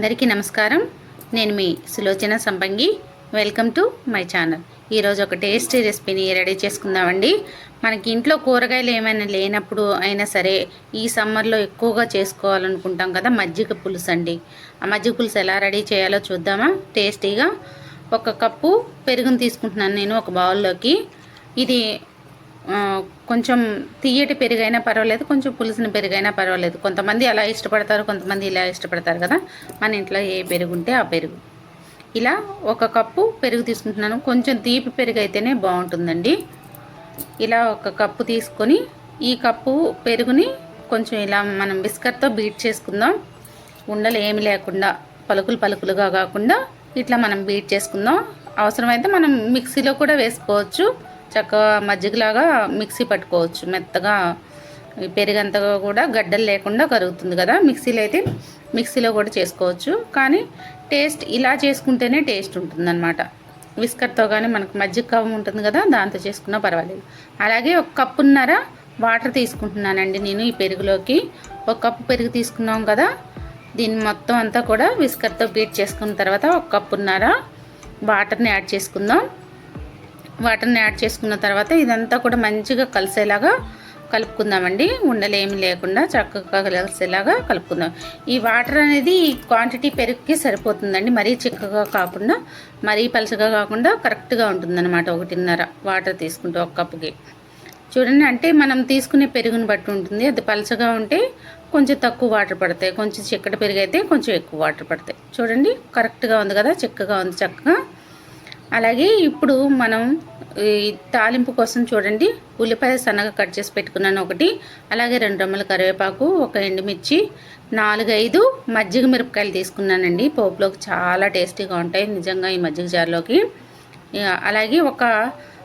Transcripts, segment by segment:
అందరికీ నమస్కారం. నేను మీ Sulochana Sampangi. Welcome to my channel ఈరోజు ఒక టేస్టీ రెసిపీని రెడీ చేసుకుందామండి. మనకి ఇంట్లో కూరగాయలు ఏమైనా లేనప్పుడు అయినా సరే ఈ సమ్మర్లో ఎక్కువగా చేసుకోవాలనుకుంటాం కదా మజ్జిగ పులుసు అండి. ఆ మజ్జిగ పులుసు ఎలా రెడీ చేయాలో చూద్దామా? టేస్టీగా ఒక కప్పు పెరుగును తీసుకుంటున్నాను నేను ఒక బౌల్లోకి. ఇది కొంచెం తీయటి పెరుగైనా పర్వాలేదు కొంచెం పులిసిన పెరుగైనా పర్వాలేదు. కొంతమంది అలా ఇష్టపడతారు కొంతమంది ఇలా ఇష్టపడతారు కదా. మన ఇంట్లో ఏ పెరుగు ఉంటే ఆ పెరుగు. ఇలా ఒక కప్పు పెరుగు తీసుకుంటున్నాను. కొంచెం తీపి పెరుగు అయితేనే బాగుంటుందండి. ఇలా ఒక కప్పు తీసుకొని ఈ కప్పు పెరుగుని కొంచెం ఇలా మనం బిస్కట్తో బీట్ చేసుకుందాం. ఉండలు ఏమి లేకుండా పలుకులు పలుకులుగా కాకుండా ఇట్లా మనం బీట్ చేసుకుందాం. అవసరమైతే మనం మిక్సీలో కూడా వేసుకోవచ్చు. చక్కగా మజ్జిగలాగా మిక్సీ పట్టుకోవచ్చు. మెత్తగా ఈ పెరుగంతా కూడా గడ్డలు లేకుండా కరుగుతుంది కదా. మిక్సీలో అయితే మిక్సీలో కూడా చేసుకోవచ్చు. కానీ టేస్ట్ ఇలా చేసుకుంటేనే టేస్ట్ ఉంటుందన్నమాట. విస్కర్తో కానీ మనకు మజ్జిగ కవ్వం ఉంటుంది కదా దాంతో చేసుకున్నా పర్వాలేదు. అలాగే ఒక కప్పున్నర వాటర్ తీసుకుంటున్నానండి నేను ఈ పెరుగులోకి. ఒక కప్పు పెరుగు తీసుకున్నాం కదా దీన్ని మొత్తం అంతా కూడా విస్కర్తో బీట్ చేసుకున్న తర్వాత ఒక కప్పున్నర వాటర్ని యాడ్ చేసుకుందాం. వాటర్ని యాడ్ చేసుకున్న తర్వాత ఇదంతా కూడా మంచిగా కలిసేలాగా కలుపుకుందామండి. ఉండలేమి లేకుండా చక్కగా కలిసేలాగా కలుపుకుందాం. ఈ వాటర్ అనేది క్వాంటిటీ పెరుగుకి సరిపోతుందండి. మరీ చిక్కగా కాకుండా మరీ పలచగా కాకుండా కరెక్ట్గా ఉంటుందన్నమాట ఒకటిన్నర వాటర్ తీసుకుంటే ఒక కప్పుకి. చూడండి అంటే మనం తీసుకునే పెరుగుని బట్టి ఉంటుంది. అది పలచగా ఉంటే కొంచెం తక్కువ వాటర్ పడతాయి. కొంచెం చిక్కటి పెరుగు అయితే కొంచెం ఎక్కువ వాటర్ పడతాయి. చూడండి కరెక్ట్గా ఉంది కదా చిక్కగా ఉంది చక్కగా అలాగే ఇప్పుడు మనం ఈ తాలింపు కోసం చూడండి. ఉల్లిపాయ సన్నగా కట్ చేసి పెట్టుకున్నాను ఒకటి. అలాగే రెండు రమ్మల కరివేపాకు ఒక ఎండుమిర్చి నాలుగైదు మజ్జిగ మిరపకాయలు తీసుకున్నానండి. పోపులోకి చాలా టేస్టీగా ఉంటాయి నిజంగా ఈ మజ్జిగ జార్లోకి. అలాగే ఒక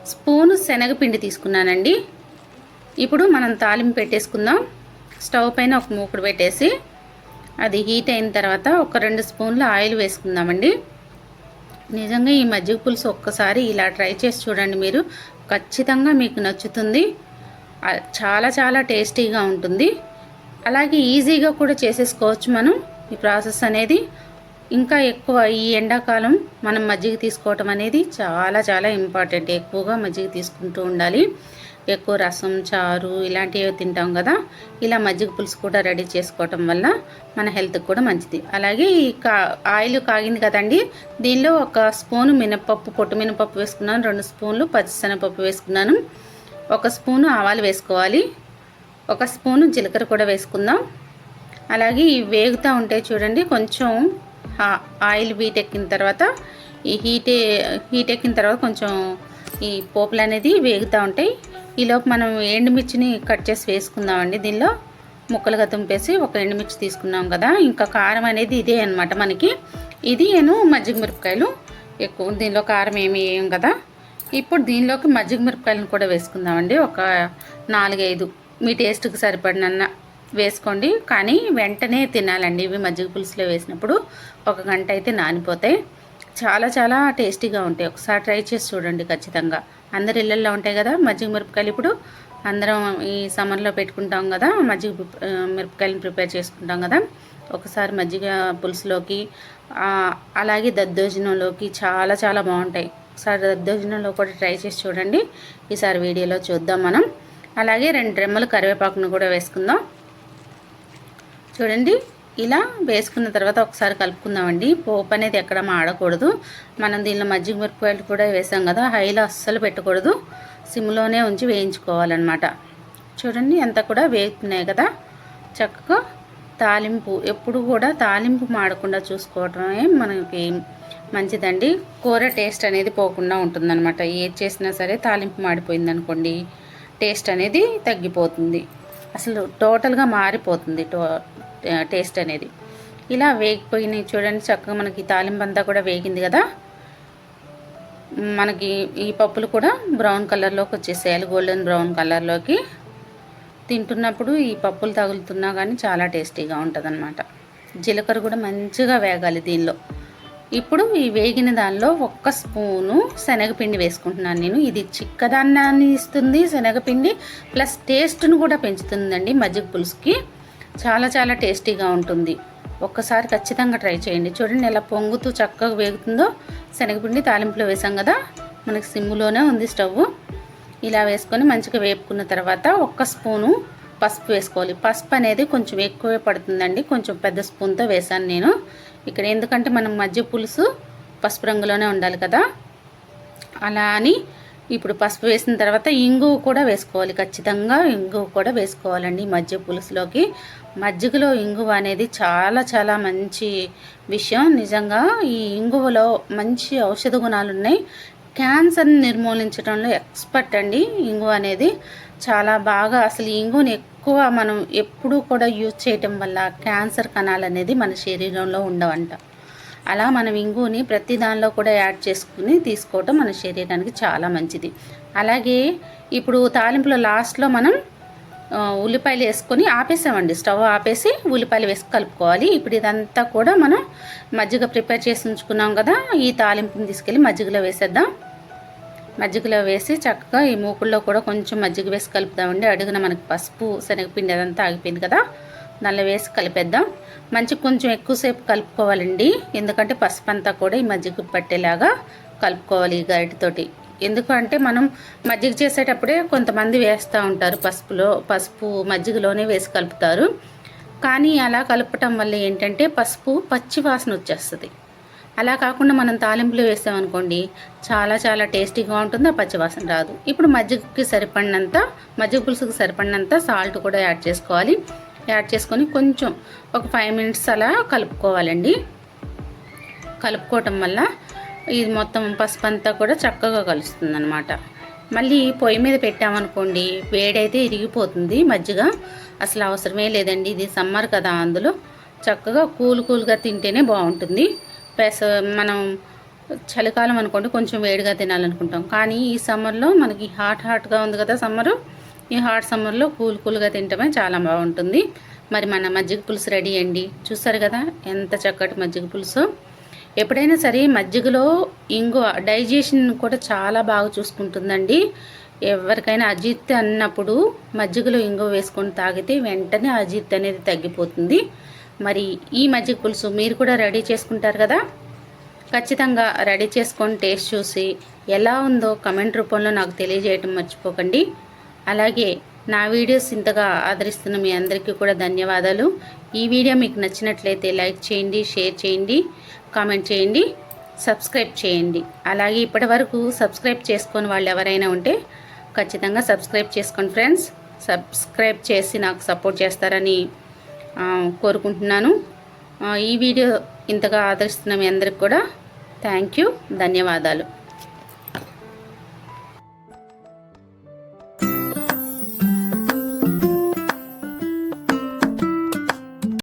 స్పూను శనగపిండి తీసుకున్నానండి. ఇప్పుడు మనం తాలింపు పెట్టేసుకుందాం. స్టవ్ పైన ఒక మూకుడు పెట్టేసి అది హీట్ అయిన తర్వాత ఒక రెండు స్పూన్ల ఆయిల్ వేసుకుందామండి. నిజంగా ఈ మజ్జిగ పులుసు ఒక్కసారి ఇలా ట్రై చేసి చూడండి మీరు. ఖచ్చితంగా మీకు నచ్చుతుంది. చాలా చాలా టేస్టీగా ఉంటుంది. అలాగే ఈజీగా కూడా చేసేసుకోవచ్చు మనం ఈ ప్రాసెస్ అనేది. ఇంకా ఎక్కువ ఈ ఎండాకాలం మనం మజ్జిగ తీసుకోవటం అనేది చాలా చాలా ఇంపార్టెంట్. ఎక్కువగా మజ్జిగ తీసుకుంటూ ఉండాలి. ఎక్కువ రసం చారు ఇలాంటివి తింటాం కదా. ఇలా మజ్జిగ పులుసు కూడా రెడీ చేసుకోవటం వల్ల మన హెల్త్కి కూడా మంచిది. అలాగే ఈ కా ఆయిల్ కాగింది కదండి. దీనిలో ఒక స్పూను మినపప్పు పొట్టు మినపప్పు వేసుకున్నాను. రెండు స్పూన్లు పచ్చిశనగపప్పు వేసుకున్నాను. ఒక స్పూను ఆవాలు వేసుకోవాలి. ఒక స్పూను జీలకర్ర కూడా వేసుకుందాం. అలాగే ఈ వేగుతూ ఉంటే చూడండి కొంచెం ఆయిల్ హీట్ ఎక్కిన తర్వాత ఈ హీట్ హీట్ ఎక్కిన తర్వాత కొంచెం ఈ పోపులు అనేది వేగుతూ ఉంటాయి. ఈలోపు మనం ఎండుమిర్చిని కట్ చేసి వేసుకుందామండి. దీనిలో ముక్కలుగా తుంపేసి ఒక ఎండుమిర్చి తీసుకున్నాం కదా. ఇంకా కారం అనేది ఇదే అనమాట మనకి. ఇది నేను మజ్జిగ మిరపకాయలు ఎక్కువ దీనిలో కారం ఏమి వేయం కదా. ఇప్పుడు దీనిలోకి మజ్జిగ మిరపకాయలను కూడా వేసుకుందామండి. ఒక నాలుగైదు. మీ టేస్ట్కి సరిపడినన్న వేసుకోండి. కానీ వెంటనే తినాలండి. ఇవి మజ్జిగ పులుసులో వేసినప్పుడు ఒక గంట అయితే నానిపోతాయి. చాలా చాలా టేస్టీగా ఉంటాయి. ఒకసారి ట్రై చేసి చూడండి ఖచ్చితంగా. అందరి ఇళ్ళల్లో ఉంటాయి కదా మజ్జిగ మిరపకాయలు ఇప్పుడు. అందరం ఈ సమ్మర్లో పెట్టుకుంటాం కదా మజ్జిగ మిరపకాయలను ప్రిపేర్ చేసుకుంటాం కదా. ఒకసారి మజ్జిగ పులుసులోకి అలాగే దద్దోజనంలోకి చాలా చాలా బాగుంటాయి. ఒకసారి దద్దోజనంలో కూడా ట్రై చేసి చూడండి. ఈసారి వీడియోలో చూద్దాం మనం. అలాగే రెండు రెమ్మలు కరివేపాకును కూడా వేసుకుందాం. చూడండి. ఇలా వేసుకున్న తర్వాత ఒకసారి కలుపుకుందామండి. పోపు అనేది ఎక్కడ మాడకూడదు మనం దీనిలో మజ్జిగ మిరపకాయలు కూడా వేసాం కదా హైలో అస్సలు పెట్టకూడదు. సిమ్లోనే ఉంచి వేయించుకోవాలన్నమాట. చూడండి అంతా కూడా వేగుతున్నాయి కదా. చక్కగా తాలింపు ఎప్పుడు కూడా తాలింపు మాడకుండా చూసుకోవటమే మనకి మంచిదండి. కూర టేస్ట్ అనేది పోకుండా ఉంటుందన్నమాట. ఏది చేసినా సరే తాలింపు మాడిపోయింది అనుకోండి టేస్ట్ అనేది తగ్గిపోతుంది. అసలు టోటల్గా మారిపోతుంది టో టేస్ట్ అనేది. ఇలా వేగిపోయినాయి చూడండి చక్కగా మనకి తాలింపు అంతా కూడా వేగింది కదా? మనకి ఈ పప్పులు కూడా బ్రౌన్ కలర్లోకి వచ్చేసేయాలి గోల్డెన్ బ్రౌన్ కలర్లోకి తింటున్నప్పుడు ఈ పప్పులు తగులుతున్నా కానీ చాలా టేస్టీగా ఉంటుంది జీలకర్ర కూడా మంచిగా వేగాలి దీనిలో. ఇప్పుడు ఈ వేగిన దానిలో ఒక్క స్పూను శనగపిండి వేసుకుంటున్నాను నేను. ఇది చిక్కదాన్నాన్ని ఇస్తుంది శనగపిండి ప్లస్ టేస్ట్ను కూడా పెంచుతుందండి మజ్జిగ పులుసుకి. చాలా చాలా టేస్టీగా ఉంటుంది. ఒక్కసారి ఖచ్చితంగా ట్రై చేయండి. చూడండి ఎలా పొంగుతూ చక్కగా వేగుతుందో. శనగపిండి తాలింపులో వేసాం కదా మనకి సిమ్ములోనే ఉంది స్టవ్. ఇలా వేసుకొని మంచిగా వేపుకున్న తర్వాత ఒక్క స్పూను పసుపు వేసుకోవాలి. పసుపు అనేది కొంచెం ఎక్కువే పడుతుందండి. కొంచెం పెద్ద స్పూన్తో వేసాను నేను. ఇక్కడ ఎందుకంటే మనం మధ్య పులుసు పసుపు రంగులోనే ఉండాలి కదా. అలా అని ఇప్పుడు పసుపు వేసిన తర్వాత ఇంగువ కూడా వేసుకోవాలి ఖచ్చితంగా ఇంగువ కూడా వేసుకోవాలండి మధ్య పులుసులోకి. మజ్జిగలో ఇంగువ అనేది చాలా చాలా మంచి విషయం. నిజంగా ఈ ఇంగువలో మంచి ఔషధ గుణాలు ఉన్నాయి క్యాన్సర్ని నిర్మూలించడంలో ఎక్స్పర్ట్ అండి ఇంగు అనేది. చాలా బాగా అసలు ఇంగుని ఎక్కువ మనం ఎప్పుడూ కూడా యూజ్ చేయటం వల్ల క్యాన్సర్ కణాలు అనేది మన శరీరంలో ఉండవంట. అలా మనం ఇంగుని ప్రతి దానిలో కూడా యాడ్ చేసుకుని తీసుకోవటం మన శరీరానికి చాలా మంచిది. అలాగే ఇప్పుడు తాలింపులో లాస్ట్లో మనం ఉల్లిపాయలు వేసుకొని ఆపేసామండి. స్టవ్ ఆపేసి ఉల్లిపాయలు వేసి కలుపుకోవాలి. ఇప్పుడు ఇదంతా కూడా మనం మజ్జిగ ప్రిపేర్ చేసి ఉంచుకున్నాం కదా ఈ తాలింపుని తీసుకెళ్ళి మజ్జిగలో వేసేద్దాం. మజ్జిగలో వేసి చక్కగా ఈ మూకుల్లో కూడా కొంచెం మజ్జిగ వేసి కలుపుదామండి. అడుగున మనకి పసుపు శనగపిండి అదంతా ఆగిపోయింది కదా. నల్ల వేసి కలిపేద్దాం. మంచి కొంచెం ఎక్కువసేపు కలుపుకోవాలండి. ఎందుకంటే పసుపు అంతా కూడా ఈ మజ్జిగ పట్టేలాగా కలుపుకోవాలి ఈ గరిటతోటి. ఎందుకంటే మనం మజ్జిగ చేసేటప్పుడే కొంతమంది వేస్తూ ఉంటారు పసుపులో పసుపు మజ్జిగలోనే వేసి కలుపుతారు. కానీ అలా కలపటం వల్ల ఏంటంటే పసుపు పచ్చి వాసన వచ్చేస్తుంది. అలా కాకుండా మనం తాలింపులు వేసామనుకోండి చాలా చాలా టేస్టీగా ఉంటుంది ఆ పచ్చివాసన రాదు. ఇప్పుడు మజ్జిగకి సరిపడినంత మజ్జిగ పులుసుకి సరిపడినంత సాల్ట్ కూడా యాడ్ చేసుకోవాలి. యాడ్ చేసుకొని కొంచెం ఒక ఫైవ్ మినిట్స్ అలా కలుపుకోవాలండి. కలుపుకోవటం వల్ల ఇది మొత్తం పసుపు అంతా కూడా చక్కగా కలుస్తుంది అనమాట మళ్ళీ పొయ్యి మీద పెట్టామనుకోండి వేడైతే ఇరిగిపోతుంది మజ్జిగ. అసలు అవసరమే లేదండి ఇది సమ్మర్ కదా అందులో. చక్కగా కూల్ కూల్గా తింటేనే బాగుంటుంది. ప్లస్ మనం చలికాలం అనుకోండి కొంచెం వేడిగా తినాలనుకుంటాం. కానీ ఈ సమ్మర్లో మనకి హాట్ హాట్గా ఉంది కదా సమ్మరు ఈ హాట్ సమ్మర్లో కూల్ కూల్గా తింటమే చాలా బాగుంటుంది. మరి మన మజ్జిగ పులుసు రెడీ అండి. చూస్తారు కదా ఎంత చక్కటి మజ్జిగ పులుసు. ఎప్పుడైనా సరే మజ్జిగలో ఇంగువ డైజెషన్ కూడా చాలా బాగా చూసుకుంటుందండి. ఎవరికైనా అజీర్తి అన్నప్పుడు మజ్జిగలో ఇంగువ వేసుకొని తాగితే వెంటనే అజీర్తి అనేది తగ్గిపోతుంది. మరి ఈ మజ్జిగ పులుసు మీరు కూడా రెడీ చేసుకుంటారు కదా? ఖచ్చితంగా రెడీ చేసుకొని టేస్ట్ చూసి ఎలా ఉందో కమెంట్ రూపంలో నాకు తెలియజేయటం మర్చిపోకండి. అలాగే నా వీడియోస్ ఇంతగా ఆదరిస్తున్న మీ అందరికీ కూడా ధన్యవాదాలు. ఈ వీడియో మీకు నచ్చినట్లయితే లైక్ చేయండి షేర్ చేయండి కామెంట్ చేయండి సబ్స్క్రైబ్ చేయండి. అలాగే ఇప్పటి వరకు సబ్స్క్రైబ్ చేసుకొని వాళ్ళు ఎవరైనా ఉంటే ఖచ్చితంగా సబ్స్క్రైబ్ చేసుకోండి ఫ్రెండ్స్. సబ్స్క్రైబ్ చేసి నాకు సపోర్ట్ చేస్తారని కోరుకుంటున్నాను. ఈ వీడియో ఇంతగా ఆదరిస్తున్న మీ అందరికి కూడా థ్యాంక్ యూ. ధన్యవాదాలు.